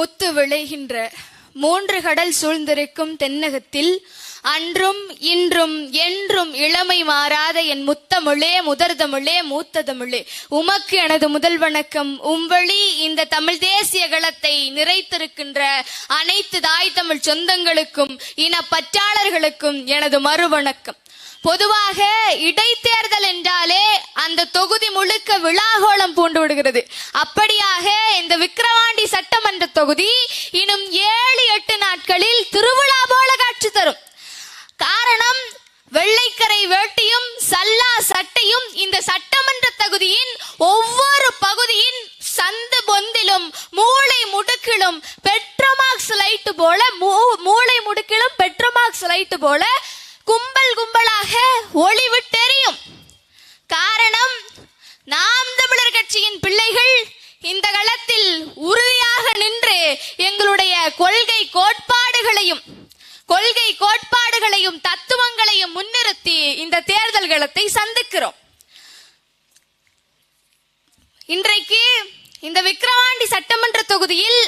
முத்து விளைகின்ற மூன்று கடல் சூழ்ந்திருக்கும் தென்னகத்தில் அன்றும் இன்றும் என்றும் இளமை மாறாத என் முத்தமிழே முதற் தமிழே மூத்த தமிழே உமக்கு எனது முதல் வணக்கம். உம்வழி இந்த தமிழ் தேசிய களத்தை நிறைத்திருக்கின்ற அனைத்து தாய் தமிழ் சொந்தங்களுக்கும் இன பற்றாளர்களுக்கும் எனது மறுவணக்கம். பொதுவாக இடைத்தேர்தல் என்றாலே அந்த தொகுதி முழுக்க விழாகோளம் பூண்டு விடுகிறது. அப்படியாக இந்த விக்கிரவாண்டி சட்டமன்ற தொகுதி இன்னும் ஏழு எட்டு நாட்களில் திருவிழா போல காட்சி தரும். காரணம் வெள்ளைக்கரை வேட்டியும் சல்லா சட்டையும் இந்த சட்டமன்ற தொகுதியின் ஒவ்வொரு பகுதியின் சந்து பொந்திலும் மூளை முடுக்கிலும் பெட்ரோமாக்ஸ் லைட்டு போல மூ- மூளை முடுக்கிலும் பெட்ரோமாக்ஸ் லைட்டு போல கும்பல் கும்பலாக ஒளிவு தெரியும். காரணம் நாம் தமிழர் கட்சியின் பிள்ளைகள் இந்த களத்தில் உறுதியாக நின்று எங்களுடைய கொள்கை கோட்பாடுகளையும் கொள்கை கோட்பாடுகளையும் தத்துவங்களையும் முன்னிறுத்தி இந்த தேர்தல் களத்தை சந்திக்கிறோம். இன்றைக்கு இந்த விக்கிரவாண்டி சட்டமன்ற தொகுதியில்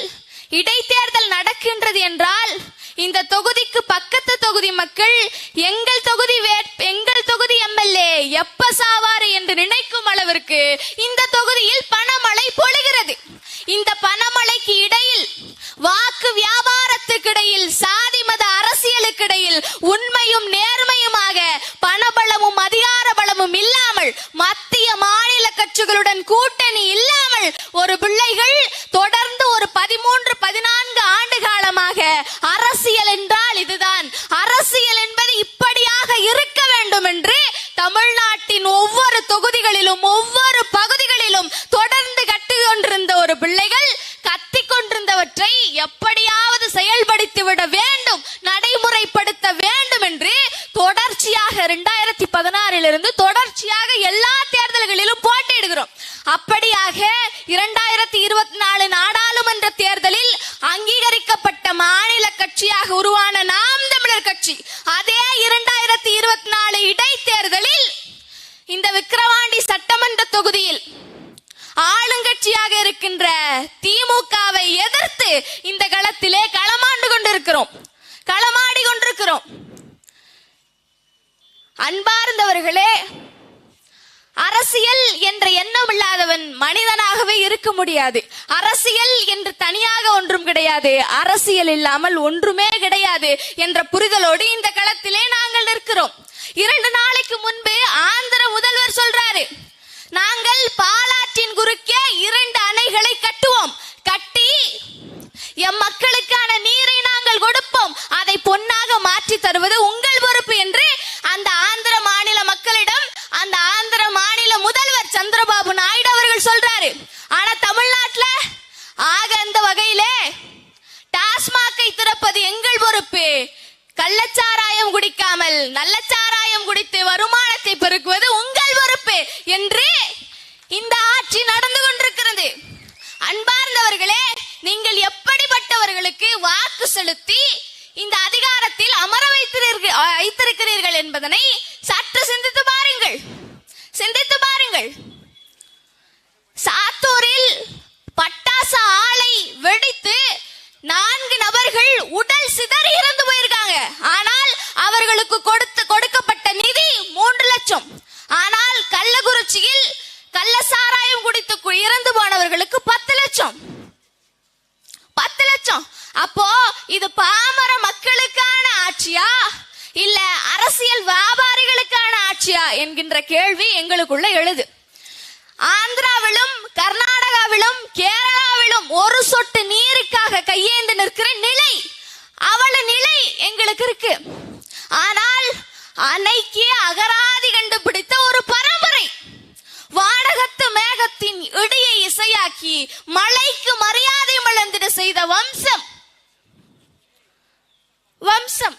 இடைத்தேர்தல் நடக்கின்றது என்றால் இந்த தொகுதிக்கு பக்கத்து தொகுதி மக்கள் எங்கள் தொகுதி வேட்- எங்கள் தொகுதி எம்எல்ஏ எப்ப சாவாரு என்று நினைக்கும் அளவிற்கு இந்த தொகுதியில் பணமழை பொழிகிறது. இந்த பணமழைக்கு இடையில் வாக்கு வியாபாரத்துக்கிடையில் சாதி மத அரசியலுக்கு இடையில் அரசியல் என்றால் இதுதான். அரசியல் என்பது இப்படியாக இருக்க வேண்டும் என்று தமிழ்நாட்டின் ஒவ்வொரு தொகுதிகளிலும் ஒவ்வொரு பகுதிகளிலும் தொடர்ந்து கட்டிக் கொண்டிருந்த ஒரு பிள்ளைகள் கத்திக் கொண்டிருந்தவற்றை எப்படியாவது செயல்படுத்தி விட வேண்டும் நடைமுறைப்படுத்த வேண்டும் என்று தொடர்ச்சியாக இரண்டாயிரத்தி பதினாறிலிருந்து தொடர்ச்சியாக எல்லா தேர்தல்களிலும் போட்டியிடுகிறோம். அப்படியாக இரண்டாயிரத்தி இருபத்தி நாலு நாடா கட்சியாக உருவான நாம் தமிழர் கட்சி. அதே இரண்டாயிரத்தி இருபத்தி நாலு இடைத்தேர்தலில் இந்த விக்கிரவாண்டி சட்டமன்ற தொகுதியில் ஆளுங்கட்சியாக இருக்கின்ற திமுகவை எதிர்த்து இந்த களத்திலே களமாண்டு கொண்டிருக்கிறோம். களமாடி கொண்டிருக்கிறோம். அன்பார்ந்தவர்களே அரசியல் என்ற எண்ணம் இல்லாதவன் மனிதனாகவே இருக்க முடியாது. அரசியல் என்று தனியாக ஒன்றும் கிடையாது. அரசியல் இல்லாமல் ஒன்றுமே கிடையாது என்ற புரிதலோடு இந்த களத்திலே நாங்கள் நிற்கிறோம். இரண்டு நாளைக்கு முன்பு ஆந்திர முதல்வர் சொல்றாரு நாங்கள் பாலாற்றின் குறுக்கே இரண்டு அணைகளை கட்டுவோம் கட்டி எம் மக்களுக்கான நீரை நாங்கள் கொடுப்போம் அதை பொன்னாக மாற்றி தருவது உங்கள் பொறுப்பு என்று அந்த ஆந்திர மாநில மக்களிடம் அந்த ஆந்திர மாநில முதல்வர் சந்திரபாபு நாயுடு அவர்கள் சொல்றாரு ஆனா தமிழ்நாட்டுல ஆக அந்த வகையிலே டாஸ்மாகை திறப்பது எங்கள் பொறுப்பு கள்ளச்சாராயம் குடிக்காமல் நல்ல சாராயம் குடித்து வருமானத்தை பெருக்குவது உங்கள் பொறுப்பு என்று இந்த ஆட்சி நடந்து கொண்டிருக்கிறது. அன்பார்ந்தவர்களே நீங்கள் எப்படிப்பட்டவர்களுக்கு வாக்கு செலுத்தி இந்த அதிகாரத்தில் அமர வைத்திருக்கிறீர்கள் வைத்திருக்கிறீர்கள் என்பதனை சற்று சிந்தித்து பாருங்கள். சிந்தித்து பாருங்கள். சாத்தூரில் பட்டாசு ஆலை வெடித்து நான்கு நபர்கள் உடல் சிதறி இறந்து போயிருக்காங்க. ஆனால் அவர்களுக்கு கொடுத்து கொடுக்கப்பட்ட நிதி மூன்று லட்சம். ஆனால் கள்ளக்குறிச்சியில் கள்ள சாராயம் குடித்து இறந்து போனவர்களுக்கு பத்து லட்சம். பத்து லட்சம். அப்போ இது பாமர மக்களுக்கான ஆட்சியா? இல்ல அரசியல் வியாபாரிகளுக்கான ஆட்சியா? என்கின்ற கேள்வி எங்களுக்குள்ள எழுது. ஆந்திராவிலும் கர்நாடகாவிலும் கேரளாவிலும் ஒரு சொட்டு நீருக்காக கையேந்து நிற்கிற நிலை அவள நிலை எங்களுக்கு இருக்கு. ஆனால் அன்னைக்கு அகராதி கண்டுபிடித்த ஒரு பரம்பரை. வானகத்து மேகத்தின் இடையை இசையாக்கி மலைக்கு மரியாதை மலர்ந்திட செய்த வம்சம். வம்சம்.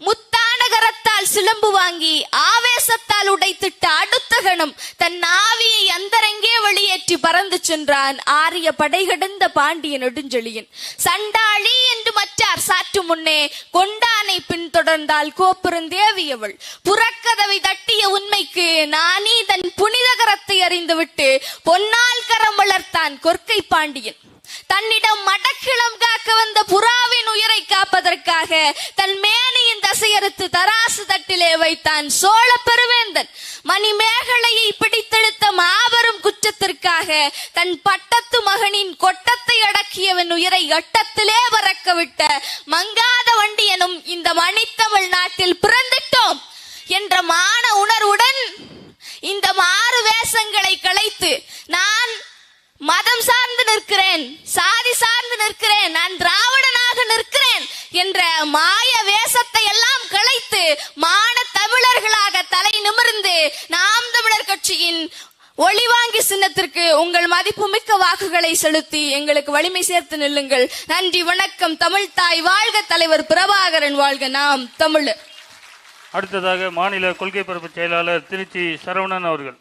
முத்தானகரத்தால் சிலம்பு வாங்கி ஆவேசத்தால் உடைத்திட்ட அடுத்த கணம் தன் ஆவியை அந்தரங்கே வெளியேற்றி பறந்து சென்றான் ஆரிய படைகடந்த பாண்டிய நெடுஞ்செழியன். சண்டாளி என்று மற்றார் சாற்று முன்னே கொண்டானை பின்தொடர்ந்தால் கோப்பெருந்தேவியவள் புறக்கதவை தட்டிய உண்மைக்கு நானே தன் புனித கரத்தை அறிந்துவிட்டு பொன்னால் கரம் வளர்த்தான் கொற்கை பாண்டியன். தன்னிடம் மடக்கிளம் காக்க வந்த புறாவின் உயிரை காப்பதற்காக தன் மேனியின் தசையறுத்து தராசு தட்டிலே வைத்தான் சோழ பெருவேந்தன். மணிமேகலையை பிடித்தெடுத்த மாபெரும் குற்றத்திற்காக தன் பட்டத்து மகனின் கொட்டத்தை அடக்கியவன் உயிரை எட்டத்திலே பறக்க விட்ட மங்காத எனும் இந்த மணித்தமிழ் நாட்டில் பிறந்துட்டோம் என்ற மான உணர்வுடன் இந்த மாறு வேஷங்களை களைத்து நான் மதம் சார்ந்து நிற்கிறேன் சாதி சார்ந்து நிற்கிறேன் நான் திராவிடனாக நிற்கிறேன் என்ற மாய வேஷத்தை எல்லாம் களைத்து மா ஒளிவாங்கி சின்னத்திற்கு உங்கள் மதிப்புமிக்க வாக்குகளை செலுத்தி எங்களுக்கு வலிமை சேர்த்து நில்லுங்கள். நன்றி வணக்கம். தமிழ் தாய் வாழ்க தலைவர் பிரபாகரன் வாழ்க நாம் தமிழ். அடுத்ததாக மாநில கொள்கை பரப்பு செயலாளர் திருச்சி சரவணன் அவர்கள்.